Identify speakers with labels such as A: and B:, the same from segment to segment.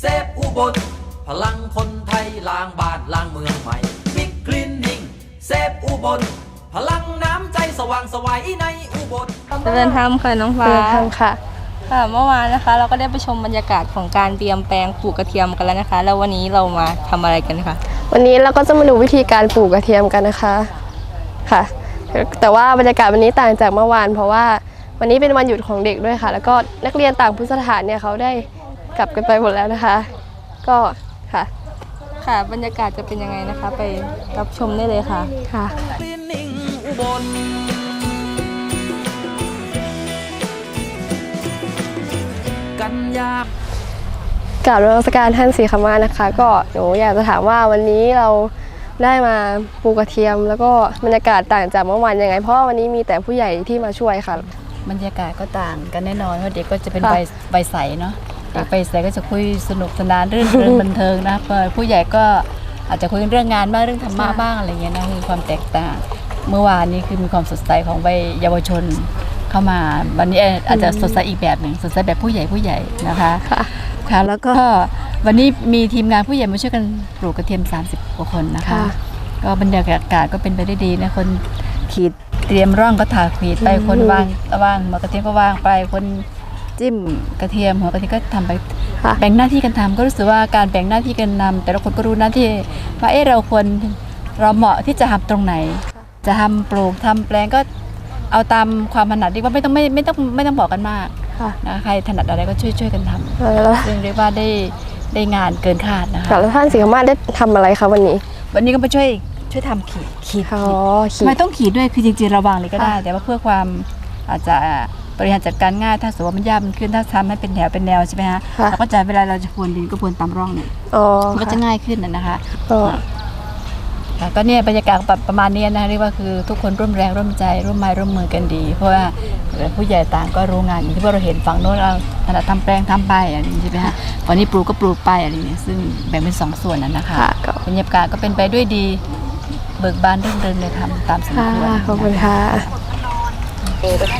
A: เซฟอุบล พลังคนไทยล้างบ้านล้างเมืองใหม่บิ๊กคลีนนิ่งเซฟอุบล พลังน้ำใจสว่างไสวัยในอุบล
B: เจริญธรรมค่ะน้องฟ้า
C: เดินทางค่ะ
B: ค่ะเมื่อวานนะคะเราก็ได้ไปชมบรรยากาศของการเตรียมแปลงปลูกกระเทียมกันแล้วนะคะ แล้ววันนี้เรามาทำอะไรกันคะ
C: วันนี้เราก็จะมาดูวิธีการปลูกกระเทียมกันนะคะค่ะ แต่ว่าบรรยากาศวันนี้ต่างจากเมื่อวาน เพราะว่าวันนี้เป็นวันหยุดของเด็กด้วยค่ะ แล้วก็นักเรียนต่างพุทธสถานเนี่ยเขาได้ กลับกันไปหมดแล้วนะคะ ก็ค่ะ
B: ค่ะ บรรยากาศจะเป็นยังไงนะคะ ไปรับชมได้เลยค่ะ
C: ค่ะ
A: คลีนนิ่งอุบลกันยา
C: กราบนมัสการท่านสีขมานะคะ ก็หนูอยากจะถามว่าวันนี้เราได้มาปลูกกระเทียม แล้วก็บรรยากาศต่างจากเมื่อวานยังไง เพราะว่าวันนี้มีแต่ผู้ใหญ่ที่มาช่วยค่ะ
D: บรรยากาศก็ต่างกันแน่นอนว่าเด็กก็จะเป็น
C: ค่ะ
D: ใบใบใสเนาะเด็ กใบใสก็จะคุยสนุกสนานเรื่องเรื่องบันเทิงนะเปิดผู้ใหญ่ก็อาจจะคุยเรื่องงานบ้างเรื่องธรรมะบ้างอะไรเงี้ยนะคือความแตกต่าง เมื่อวานนี้คือมีความสดใสของวัยเยาวชนเข้ามาวันนี้อาจจะสดใสอีกแบบหนึ่งสดใสแบบผู้ใหญ่ผู้ใหญ่นะคะ
C: ค่ะ
D: ค่ะแล้วก็วันนี้มีทีมงานผู้ใหญ่มาช่วยกันปลูกกระเทียม 30กว่าคนนะคะ
C: ค่ะ
D: ก็บรรยากาศก็เป็นไปได้ดีนะคนขีดเตรียมร่องก็ถาขีดไป
C: อืม
D: คนวางวางหัวกระเทียมก็วางไปคน จิ้มกระเทียมหัวกระเทียมก็ทำไป
C: ค่ะ
D: แบ่งหน้าที่กันทำก็รู้สึกว่าการแบ่งหน้าที่กันนำแต่ละคนก็รู้หน้าที่ว่าเอ๊ะเราควรเราเหมาะที่จะทำตรงไหน จะทำปลูกทำแปลงก็เอาตามความถนัดดีว่าไม่ต้องไม่ไม่ต้องไม่ต้องบอกกันมาก
C: ค่ะ
D: นะใครถนัดอะไรก็ช่วยช่วยกันทำ
C: เออแล้ว
D: ซึ่งเรียกว่าได้ได้งานเกินคาดนะคะ
C: ค่ะแล้วท่านสีขมาได้ทำอะไรคะวันนี้
D: วันนี้ก็มาช่วยช่วยทำขีดขีด
C: อ๋อขี
D: ทำ
C: ด
D: ไมต้องขีดด้วยคือจริงๆเราวางเลยก็ได้
C: ค่ะ
D: แต่ว่าเพื่อความอาจจะ บริหารจัดการง่าย ถ้าสมมติว่ามันยากมันขึ้นถ้าทำให้เป็นแถวเป็นแนวใช่ไหมฮะ
C: ค่ะ
D: เราก็จะเวลาเราจะพรวนดินก็พรวนตามร่องเนี่ย
C: อ๋อ
D: มันก็จะ
C: ค่ะ
D: ง่ายขึ้นนะนะคะ
C: อ๋อ
D: ค่ะก็เนี่ยบรรยากาศประประมาณเนี้ยนะคะเรียกว่าคือทุกคนร่วมแรงร่วมใจร่วมไม้ร่วมมือกันดี เพราะว่าผู้ใหญ่ต่างก็รู้งานอย่างที่พวกเราเห็นฝั่งโน้นเราถนัดทำแปลงทำไปอะไรอย่างนี้ใช่ไหมฮะฝั่งนี้ปลูกก็ปลูกไปอะไรอย่างเงี้ยซึ่งแบ่งเป็นสองส่วนนั้นนะคะ
C: ค่ะก็
D: บรรยากาศก็เป็นไปด้วยดีเบิกบานรื่นเริงเลยทำตามสม
C: ค่ะ
D: ควร
C: ขอบคุณค่ะ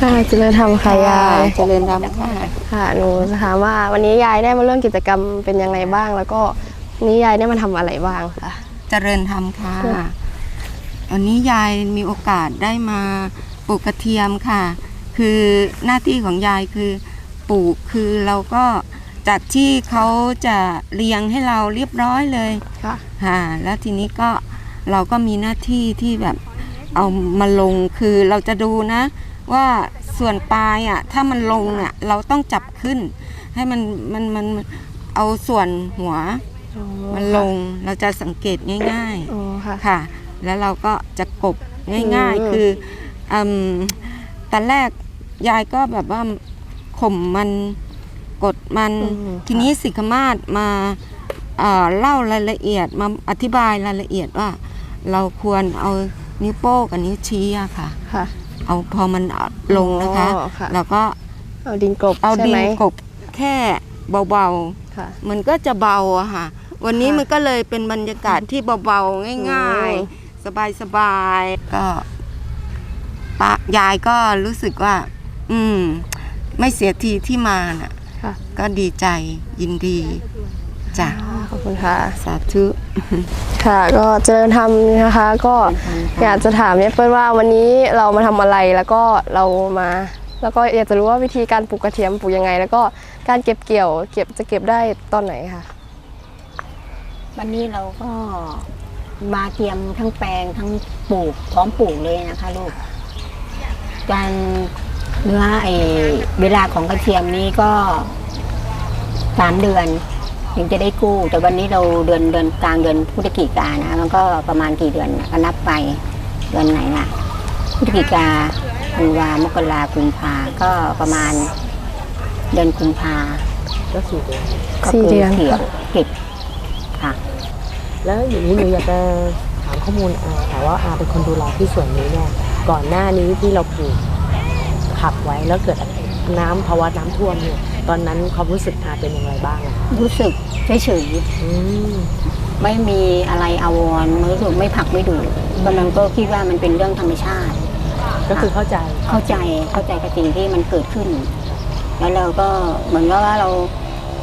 C: ค่ะเจริญธรรมค่ะยาย
E: เจริญธรรมค่ะ
C: ค่ะหนูจะถามว่าวันนี้ยายได้มาร่วมกิจกรรมเป็นยังไงบ้าง แล้วก็วันนี้ยายได้มาทำอะไรบ้างคะ
E: เจริญธรรมค่ะ
C: ค่ะ
E: วันนี้ยายมีโอกาสได้มาปลูกกระเทียมค่ะ คือหน้าที่ของยายคือปลูกคือเราก็จากที่เขาจะเรียงให้เราเรียบร้อยเลย
C: ค่ะ
E: ค่ะแล้วทีนี้ก็เราก็มีหน้าที่ที่แบบเอามาลงคือเราจะดูนะ ว่าส่วนปลายอะถ้ามันลงอะเราต้องจับขึ้น ให้มันมันมันเอาส่วนหัวมันลงเราจะสังเกตง่าย
C: อ๋อค่ะ
E: ๆค่ะ แล้วเราก็จะกบง่าย
C: อืม
E: ๆคืออืมตอนแรกยายก็แบบว่าข่มมันกดมัน
C: อืม
E: ทีนี้สิกขมาศมาเอ่อเล่ารายละเอียดมาอธิบายรายละเอียดว่า เราควรเอานิ้วโป้งกับนิ้วชี้อะค่ะ
C: ค่ะ
E: เอาพอมันลงนะคะ
C: อ๋อค่ะ
E: เราก็
C: เอาดินกลบ
E: เอา
C: ใช่
E: ดิ
C: ไหม
E: นกบแค่เบา
C: ค่ะ
E: ๆมันก็จะเบาอะค่ะ วันนี้
C: ค่ะ
E: มันก็เลยเป็นบรรยากาศที่เบาๆง่าย
C: อืม
E: ๆสบายๆก็ปะยายก็รู้สึกว่า อืม ไม่เสียทีที่มาน่ะ
C: ค่ะ
E: ก็ดีใจยินดีจ้ะ
C: ขอบคุณค่ะ
E: สาธุ
C: ค่ะ ก็เจริญธรรมนะคะ ก็อยากจะถามเนี่ยเปิ้ลว่าวันนี้เรามาทำอะไรแล้วก็เรามา แล้วก็อยากจะรู้ว่าวิธีการปลูกกระเทียมปลูกยังไง แล้วก็การเก็บเกี่ยว เก็บจะเก็บได้ตอนไหนคะ
F: วันนี้เราก็มาเตรียมทั้งแปลงทั้งปลูกพร้อมปลูกเลยนะคะลูกการเนื้อไอเวลาของกระเทียมนี้ก็สามเดือน ถึงจะได้กู้ แต่วันนี้เราเดือนเดือนกลางเดือนพฤศจิกานะมันก็ประมาณกี่เดือนน่ะก็นับไปเดือนไหนล่ะพฤศจิกาธันวามกรากุมภาก็ประมาณเดือนกุมภา
G: ก็สี่เดือน
F: ก็
C: สี่
F: คือ
C: เดือน
F: เกี่ยว
C: ค่ะ
F: เก็บค่ะ
G: แล้วอย่างนี้หนูอยากจะถามข้อมูลอาค่ะว่าอาเป็นคนดูแลที่ส่วนนี้เนี่ยก่อนหน้านี้ที่เราปลูกขับไว้แล้วเกิด น้ำภาวะน้ำท่วมเนี่ยตอนนั้นความรู้สึกอาเป็นยังไงบ้างอะคะ
F: รู้สึกเฉย
G: อืม
F: ๆไม่มีอะไรอาวรณ์รู้สึกไม่ผลักไม่ดูกำลังก็คิดว่ามันเป็นเรื่องธรรมชาติ
G: ก็คือเข้าใจ
F: เข้าใจเข้าใจกับสิ่งที่มันเกิดขึ้น แล้วเราก็เหมือนกับว่าเรา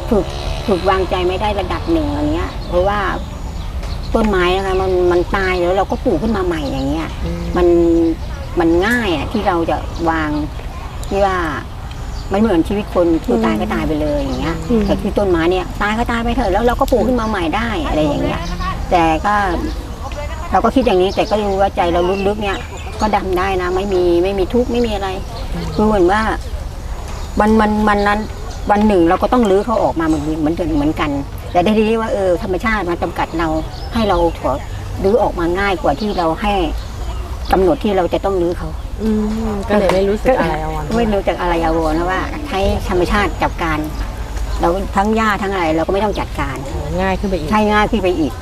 F: ฝึกฝึกวางใจไม่ได้ระดับหนึ่งอย่างเงี้ย เพราะว่าต้นไม้นะคะมันมันตายแล้วเราก็ปลูกขึ้นมาใหม่อย่างเงี้ยมันมันง่ายอะที่เราจะวางที่ว่า มันเหมือนชีวิตคนคือตายก็ตายไปเลยอย่างเงี้ย
C: อืม
F: แต่ที่ต้นไม้เนี่ยตายก็ตายไปเถอะแล้วเราก็ปลูกขึ้นมาใหม่ได้อะไรอย่างเงี้ย แต่ก็เราก็คิดอย่างนี้แต่ก็รู้ว่าใจเราลึกๆเนี่ยก็ดำได้นะไม่มีไม่มีทุกข์ไม่มีอะไรคือเหมือนว่าวันมันมันนั้นวันหนึ่งเราก็ต้องรื้อเขาออกมาเหมือนเหมือนเหมือนกัน แต่ได้ทีว่าเออธรรมชาติมาจำกัดเราให้เราถอดรื้อออกมาง่ายกว่าที่เราให้กำหนดที่เราจะต้องรื้อเขา
G: อืมก็เลยไม่รู้สึกอะไรเอาวัน
F: ไม่รู้จักอะไรอาวรนะว่าใช้ธรรมชาติจัดการ เราทั้งหญ้าทั้งอะไรเราก็ไม่ต้องจัดการ
G: ง่ายขึ้นไปอีก
F: ใช้ง่ายขึ้นไปอีก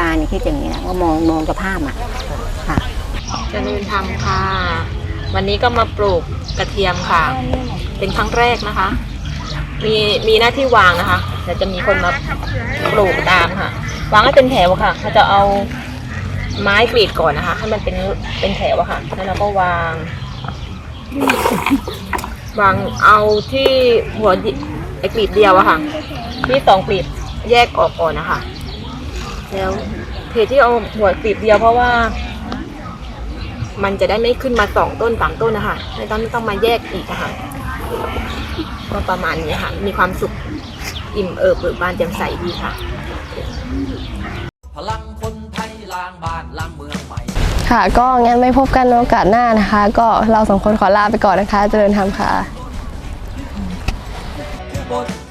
F: การคิดอย่างนี้นะว่ามองมองสภาพอะค่ะ
B: เจริญธรรมค่ะ วันนี้ก็มาปลูกกระเทียมค่ะ เป็นครั้งแรกนะคะ มีมีหน้าที่วางนะคะเดี๋ยวจะมีคนมาปลูกตามค่ะ วางให้เป็นแถวอะค่ะเขาจะเอา ไม้กรีดก่อนนะคะ ให้มันเป็นเป็นแถวอะค่ะ แล้วเราก็วาง วางเอาที่หัวไอ้กลีบเดียวอะค่ะ ที่สองกลีบแยกออกก่อนนะคะ แล้วเหตุที่เอาหัวกลีบเดียวเพราะว่า มันจะได้ไม่ขึ้นมาสองต้นสามต้นนะคะไม่ต้องไม่ต้องมาแยกอีกอะค่ะก็ประมาณนี้ค่ะ มีความสุขอิ่มเอิบเบิกบานแจ่มใสดีค่ะ
A: พลัง ค่ะ
C: ก็งั้นไม่พบกันโอกาสหน้านะคะ ก็เราสองคนขอลาไปก่อนนะคะ เจริญธรรมค่ะ